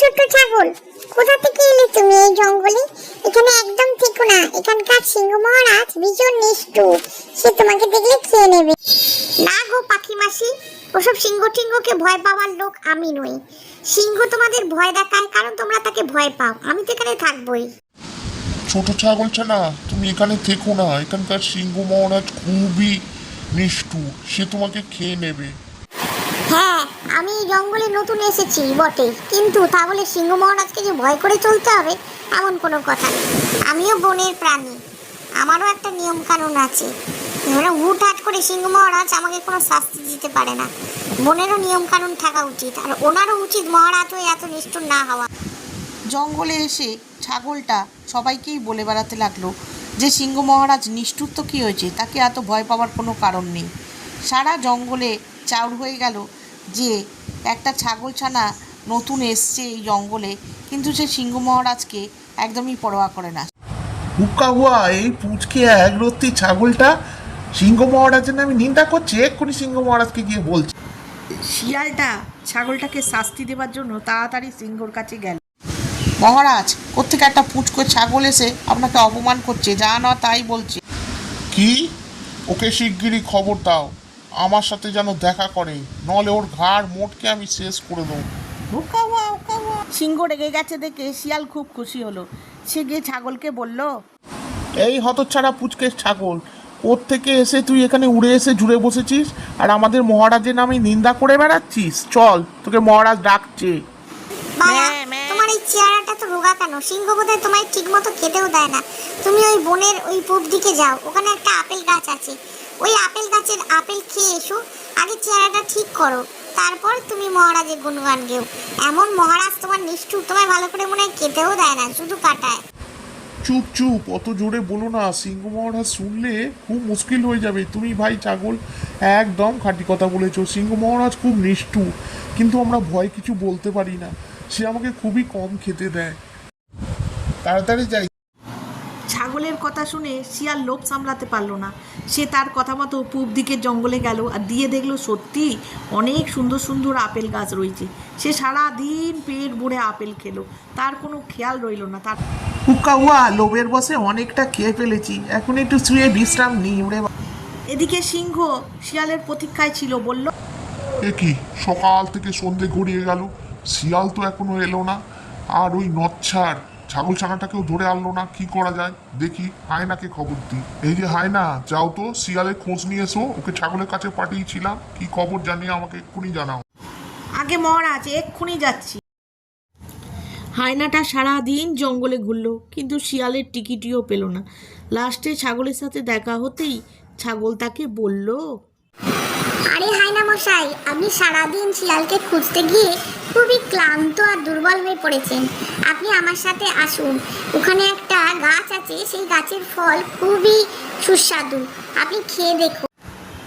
ছোট্ট ছাগল। কোথা থেকে এলে তুমি এই জঙ্গলে? এখানে একদম থেকো না। এখানকার সিংহ মহারাজ ভীষণ সে তোমাকে দেখলে খেয়ে নেবে। না গো পাখি মাসি ওসব সিংহ টিঙ্গকে ভয় পাওয়ার লোক আমি নই। সিংহ তোমাদের ভয় দেখায়, কারণ তোমরা তাকে ভয় পাও। আমি তো এখানে থাকবোই। ছোট ছাগল ছানা, তুমি এখানে থেকো না। এখানকার সিংহ মহারাজ খুবই নিষ্ঠুর। সে তোমাকে খেয়ে নেবে। হ্যাঁ আমি এই জঙ্গলে নতুন এসেছি, বটে। কিন্তু তাহলে সিংহ মহারাজকে যে ভয় করে চলতে হবে, এমন কোনো কথা নেই। আমিও বনের প্রাণী। আমারও একটা নিয়ম কানুন আছে। এবারে হুটহাট করে সিংহ মহারাজ আমাকে কোনো শাস্তি দিতে পারে না। বনেরও নিয়ম কানুন থাকা উচিত, আর ওনারও উচিত মহারাজ হয়ে এত নিষ্ঠুর না হওয়া। জঙ্গলে এসে ছাগলটা সবাইকেই বলে বেড়াতে লাগল যে, সিংহ মহারাজ নিষ্ঠুর তো কী হয়েছে? তাকে এত ভয় পাওয়ার কোনো কারণ নেই। সারা জঙ্গলে চাউর হয়ে গেল যে একটা ছাগলছানা নতুন এসছে এই জঙ্গলে কিন্তু সে সিংহ মহারাজকে একদমই পরোয়া করে না। হুক্কা হুয়া এই পুচকে এক রত্তি ছাগলটা সিংহ মহারাজের নামে নিন্দা করছে এক্ষুনি সিংহ মহারাজকে গিয়ে বলছে। শিয়ালটা ছাগলটাকে শাস্তি দেওয়ার জন্য তাড়াতাড়ি সিংহর কাছে গেল। মহারাজ কোথেকে একটা পুচকো ছাগল এসে আপনাকে অপমান করছে? যা না তাই বলছে। কি? ওকে শিগগিরই খবর দাও। আমার সাথে যেন দেখা করে নলে ওর ঘাড় মোটকে আমি শেষ করে দেবো। সিংহ রেগে গেছে দেখে শিয়াল খুব খুশি হলো। সে গিয়ে ছাগলকে বলল এই হতচ্ছাড়া পুচকে ছাগল ওর থেকে এসে তুই এখানে উড়ে এসে জুড়ে বসেছিস আর আমাদের মহারাজের নামে নিন্দা করে বেড়াচ্ছিস? চল তোকে মহারাজ ডাকছে। এই চেহারাটা তো রোগা কেন? সিংহ বোধহয় তোমায় ঠিক মতো খেতেও দেয় না। তুমি ওই বনের ওই পূব দিকে যাও, ওখানে একটা আপেল গাছ আছে। ওই আপেল গাছের আপেল খেয়ে এসো, আগে চেহারাটা ঠিক করো, তারপর তুমি মহারাজের গুণগান গেও। এমন মহারাজ তোমার নিষ্ঠুর, তোমায় ভালো করে মনে হয় খেতেও দেয় না, শুধু কাটায়। চুপ চুপ, অত জোরে বলো না, সিংহ মহারাজ শুনলে খুব মুশকিল হয়ে যাবে। তুমি ভাই ছাগল একদম খাঁটি কথা বলেছ। সিংহ মহারাজ খুব নিষ্ঠুর, কিন্তু আমরা ভয় কিছু বলতে পারি না। সে আমাকে খুবই কম খেতে দেয়। তাড়াতাড়ি যাই। ছাগলের কথা শুনে শিয়াল লোভ সামলাতে পারল না। সে তার কথা মতো পূব দিকের জঙ্গলে গেল আর দিয়ে দেখল সত্যি অনেক সুন্দর সুন্দর আপেল গাছ রয়েছে। সে সারা দিন পেট ভরে আপেল খেলো। তার কোনো খেয়াল রইল না। তার হুক্কা হুয়া লোভের বসে অনেকটা খেয়ে ফেলেছি। এখন একটু শুয়ে বিশ্রাম নিই উড়ে এদিকে সিংহ শিয়ালের প্রতীক্ষায় ছিল বলল এ কি? সকাল থেকে সন্ধে গড়িয়ে গেল। শিয়াল তো এখনও এলো না। আর ওই নচ্ছার ছাগল ছানাটাকেও ধরে আনলো না, কি করা যায়? দেখি হায়নাকে খবর দিই। এই যে হায়না, যাও তো, শিয়ালের খোঁজ নিয়ে এসো। ওকে ছাগলের কাছে পাঠিয়েছিলাম। কি খবর জানিয়ে আমাকে এক্ষুনি জানাও। আগে মহারাজ, এক্ষুনি যাচ্ছি। হায়নাটা সারা দিন জঙ্গলে ঘুরলো, কিন্তু শিয়ালের টিকিটিও পেল না। লাস্টে ছাগলের সাথে দেখা হতেই ছাগল তাকে বলল আরে হায়না মশাই আপনি সারাদিন শিয়ালকে খুঁজতে গিয়ে খুবই ক্লান্ত আর দুর্বল হয়ে পড়েছেন। আপনি আমার সাথে আসুন। ওখানে একটা গাছ আছে সেই গাছের ফল খুবই সুস্বাদু। আপনি খেয়ে দেখুন।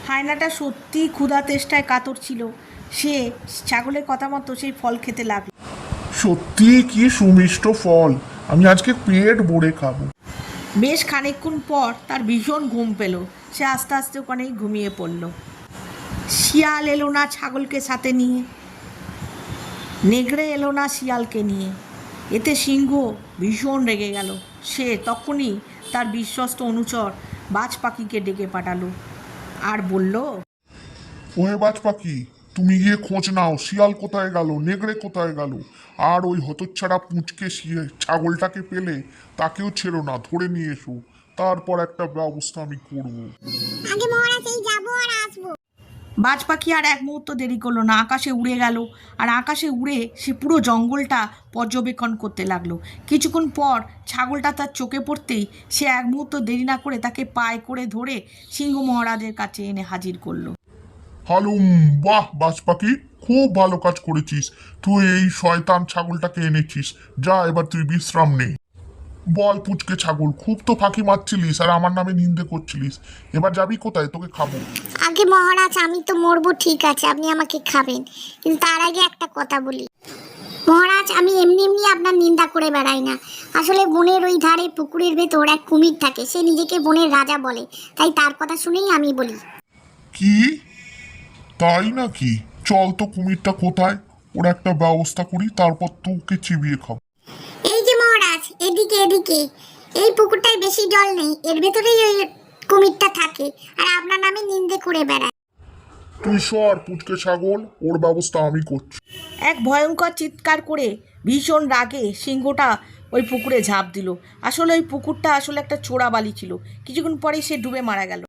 হায়নাটা সত্যি ক্ষুধা তেষ্টায় কাতর ছিল। সে ছাগলের কথা মতো সেই ফল খেতে লাগল। সত্যি কি সুমিষ্ট ফল। আমি আজকে পেট ভরে খাব। বেশ খানিকক্ষণ পর তার ভীষণ ঘুম পেল। সে আস্তে আস্তে ওখানেই ঘুমিয়ে পড়ল। শিয়াল এলো না ছাগলকে সাথে নিয়ে। নেগড়ে এলো না শিয়ালকে নিয়ে। এতে সিংহ ভীষণ রেগে গেল। সে তখনই তার বিশ্বস্ত অনুচর বাজ পাখিকে ডেকে পাঠালো। আর বলল ওহে বাজ পাখি তুমি গিয়ে খোঁজ নাও শিয়াল কোথায় গেল নেগড়ে কোথায় গেল? আর ওই হতচ্ছাড়া পুঁচকে শিয়ে- ছাগলটাকে পেলে তাকেও ছেড়ো না ধরে নিয়ে এসো। তারপর একটা ব্যবস্থা আমি করব। আগে মহারাজ এই যাব আর আসব। বাজ পাখি আর এক মুহূর্ত দেরি করল না, আকাশে উড়ে গেল। আর আকাশে উড়ে সে পুরো জঙ্গলটা পর্যবেক্ষণ করতে লাগল। কিছুক্ষণ পর ছাগলটা তার চোখে পড়তেই সে এক মুহূর্ত দেরি না করে তাকে পায়ে করে ধরে সিংহ মহারাজের কাছে এনে হাজির করল। হালুম, বাহ বাজ পাখি খুব ভালো কাজ করেছিস। তুই এই শয়তান ছাগলটাকে এনেছিস। যা, এবার তুই বিশ্রাম নে। বল পুচকে ছাগল খুব তো ফাঁকি মারছিলিস আর আমার নামে নিন্দে করছিলিস। এবার যাবি কোথায়? তোকে খাব। আগে মহারাজ আমি তো মরবো ঠিক আছে আপনি আমাকে খাবেন। কিন্তু তার আগে একটা কথা বলি। মহারাজ আমি এমনি এমনি আপনার নিন্দা করে বেড়াই না। আসলে বনের ওই ধারে পুকুরের ভেতর এক কুমির থাকে সে নিজেকে বনের রাজা বলে। তাই তার কথা শুনেই আমি বলি। কি? তাই নাকি? চল তো কুমিরটা কোথায়? ওর একটা ব্যবস্থা করি তারপর তোকে চিবিয়ে খাব। এদিকে। এই পুকুরটায় বেশি জল নেই এর ভেতরেই ওই কুমিরটা থাকে আর আপনার নামে নিন্দে করে বেড়ায়। তুই সর পুচকে ছাগল ওর ব্যবস্থা আমি করছি। এক ভয়ঙ্কর চিৎকার করে ভীষণ রাগে সিংহটা ওই পুকুরে ঝাঁপ দিল। আসলে ওই পুকুরটা আসলে একটা চোরা বালি ছিল। কিছুক্ষণ পরেই সে ডুবে মারা গেল।